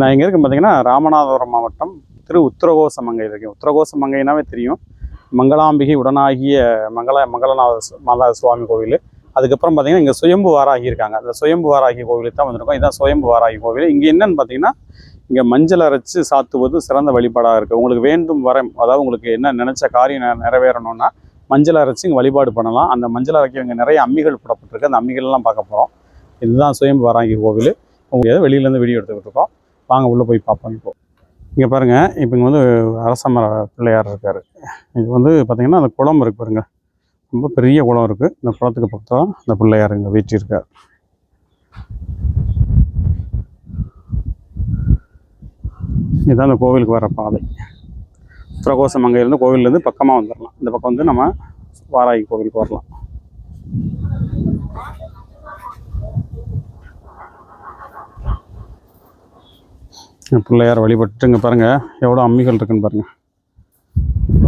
நான் இங்கே இருக்கேன் பார்த்தீங்கன்னா ராமநாதபுரம் மாவட்டம் திரு உத்தரகோசமங்கை இருக்கேன் உத்தரகோசமங்கைனாவே தெரியும். மங்களாம்பிகை உடனாகிய மங்கள மங்களநாத மாதா சுவாமி கோவில். அதுக்கப்புறம் பார்த்தீங்கன்னா இங்கே சுயம்பு வாராகி இருக்காங்க. அந்த சுயம்பு வாராகி கோவிலுக்கு தான் வந்திருக்கோம். இதுதான் சுயம்பு வாராகி கோவில். இங்கே என்னன்னு பார்த்தீங்கன்னா இங்கே மஞ்சள் அரைச்சி சாத்துவது சிறந்த வழிபாடாக இருக்குது உங்களுக்கு வேண்டும் வரம் அதாவது உங்களுக்கு என்ன நினச்ச காரியம் நிறைவேறணும்னா மஞ்சள் அரைச்சி இங்கே வழிபாடு பண்ணலாம். அந்த மஞ்சள் அரைக்கி இங்கே நிறைய அம்மிகள் போடப்பட்டிருக்கு. அந்த அம்மிகள்லாம் பார்க்க போகிறோம் இதுதான் சுயம்பு வாராகி கோவில். உங்களுக்கு வெளியிலேருந்து வீடியோ எடுத்துக்கிட்டு இருக்கோம். வாங்க உள்ளே போய் பார்ப்போம் இப்போ. இங்கே பாருங்கள் இப்போ இங்கே வந்து அரச மர பிள்ளையார் இருக்கார். இது வந்து பார்த்திங்கன்னா அந்த குளம் இருக்குது பாருங்கள் ரொம்ப பெரிய குளம் இருக்குது இந்த குளத்துக்கு பக்கத்தில் இந்த பிள்ளையார் இங்கே வீட்டிருக்கார் இதுதான் இந்த கோவிலுக்கு வர பாதை. பிரகோசம் அங்கேருந்து கோவிலேருந்து பக்கமாக வந்துடலாம் இந்த பக்கம் வந்து நம்ம வாராகி கோவிலுக்கு வரலாம். பிள்ளையார் வழிபட்டு இங்கே பாருங்கள் எவ்வளோ அம்மிகள் இருக்குன்னு பாருங்கள்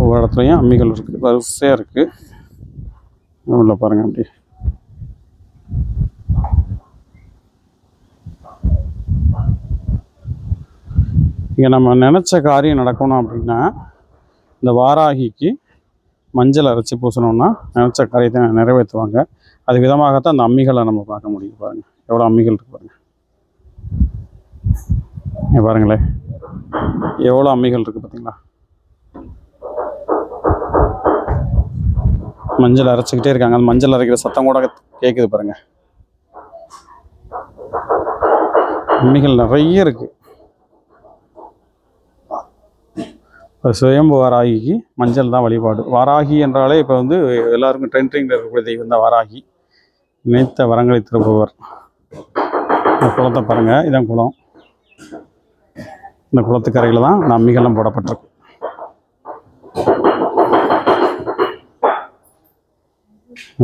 ஒவ்வொரு இடத்துலையும் அம்மிகள் இருக்குது. வரிசையாக இருக்குது உள்ள பாருங்கள் அப்படி இங்கே நம்ம நினச்ச காரியம் நடக்கணும் அப்படின்னா இந்த வாராகிக்கு மஞ்சள் அரைச்சி பூசணும்னா நினச்ச காரியத்தை நிறைவேற்றுவாங்க. அது விதமாகத்தான் அந்த அம்மிகளை நம்ம பார்க்க முடியும் பாருங்கள் எவ்வளோ அம்மிகள் இருக்கு பாருங்கள் பாருங்களேன் எவ்வளோ அம்மிகள் இருக்குது பார்த்தீங்களா மஞ்சள் அரைச்சிக்கிட்டே இருக்காங்க. அந்த மஞ்சள் அரைக்கிற சத்தம் கூட கேட்குது பாருங்கள் அம்மிகள் நிறைய இருக்குது சுயம்பு வாராகிக்கு மஞ்சள் தான் வழிபாடு. வாராகி என்றாலே இப்போ வந்து எல்லாருக்கும் ட்ரெண்டிங்கில் இருக்கக்கூடிய தெய்வம் தான் வாராகி. நினைத்த வரங்களை திருப்புவர் இந்த குளத்தை பாருங்கள் இதான் குளம். இந்த குளத்துக்கரையில் தான் நான் அம்மிகள்லாம் போடப்பட்டிருக்கு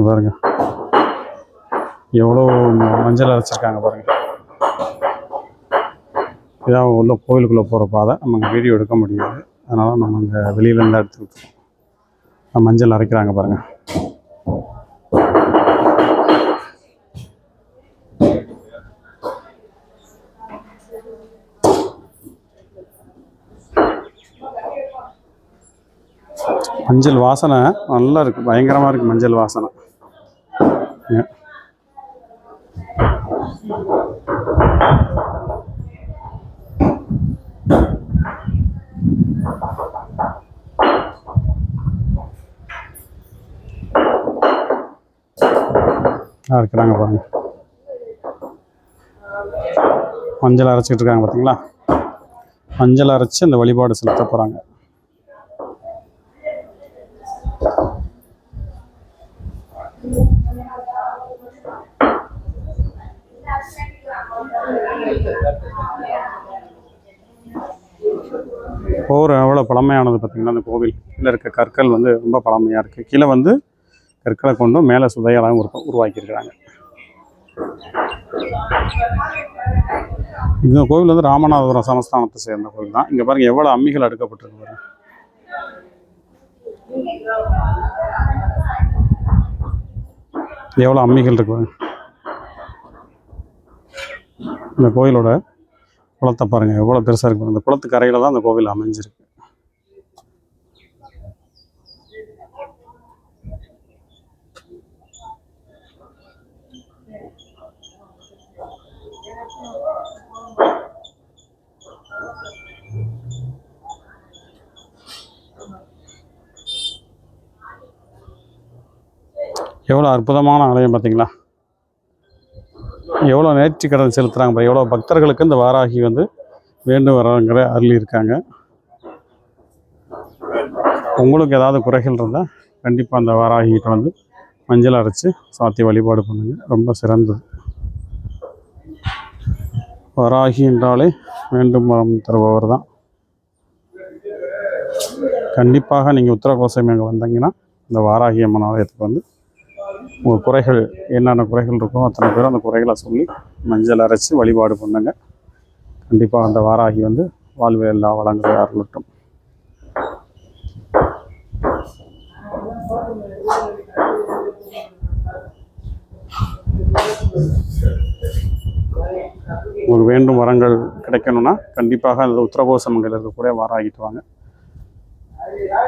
பாருங்க. எவ்வளோ மஞ்சள் அரைச்சிருக்காங்க பாருங்க. இதான் உள்ள கோயிலுக்குள்ளே போகிற பாதை. நம்ம அங்கே வீடியோ எடுக்க முடியாது. அதனால் நம்ம அங்கே வெளியிலேருந்து எடுத்துக்கிட்டு மஞ்சள் அரைக்கிறாங்க பாருங்கள் மஞ்சள் வாசனை நல்லா இருக்கு. பயங்கரமாக இருக்கு மஞ்சள் வாசனை. இருக்கிறாங்க பாருங்க. மஞ்சள் அரைச்சிக்கிட்டு இருக்காங்க பார்த்தீங்களா மஞ்சள் அரைச்சி அந்த வழிபாடு செலுத்த போகிறாங்க போகிற எவ்வளோ பழமையானது பார்த்திங்கன்னா அந்த கோவில். கீழே இருக்க கற்கள் வந்து ரொம்ப பழமையாக இருக்குது கீழே வந்து கற்களை கொண்டு மேலே சுதையெல்லாம் உரு உருவாக்கியிருக்கிறாங்க. இந்த கோவில் வந்து ராமநாதபுரம் சமஸ்தானத்தை சேர்ந்த கோவில் தான். இங்கே பாருங்க எவ்வளோ அம்மிகள் அடுக்கப்பட்டிருக்கு பாருங்க. எவ்வளோ அம்மிகள் இருக்கு இந்த கோயிலோட குளத்தை பாருங்க எவ்வளோ பெருசாக இருக்கு அந்த குளத்து கரையில் தான் அந்த கோவில் அமைஞ்சிருக்கு. எவ்வளோ அற்புதமான ஆலயம் பார்த்தீங்களா எவ்வளோ நேர்த்திக்கடன் செலுத்துகிறாங்க பாரு எவ்வளோ பக்தர்களுக்கு இந்த வாராகி வந்து வேண்டும் வரங்கிற அருளி இருக்காங்க. உங்களுக்கு ஏதாவது குறைகள் இருந்தால் கண்டிப்பாக அந்த வாராகிகிட்ட வந்து மஞ்சள் அரைச்சி சாத்தி வழிபாடு பண்ணுங்கள் ரொம்ப சிறந்தது. வராகி என்றாலே வேண்டும் வரம் தருபவர் தான். கண்டிப்பாக நீங்கள் உத்தரகோசம் அங்கே வந்தீங்கன்னா இந்த வாராகி அம்மன் ஆலயத்துக்கு வந்து உங்கள் குறைகள் என்னென்ன குறைகள் இருக்கோ அத்தனை பேரும் அந்த குறைகளை சொல்லி மஞ்சள் அரைச்சி வழிபாடு பண்ணுங்க. கண்டிப்பாக அந்த வாராகி வந்து வாழ்வு எல்லா வளங்களும் அருளட்டும். உங்களுக்கு வேண்டும் வரங்கள் கிடைக்கணும்னா கண்டிப்பாக அந்த உத்தரகோச இருக்கக்கூடிய வாராகிட்டு வாங்க.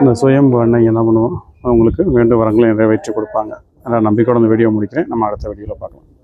இந்த சுயம்பு அன்னை என்ன பண்ணுவோம்? அவங்களுக்கு வேண்டும் வரங்களை நிறைவேற்றி கொடுப்பாங்க. அதனால் நம்பிக்கையோட இந்த வீடியோ முடிக்கிறேன். நம்ம அடுத்த வீடியோவில் பார்க்கலாம்.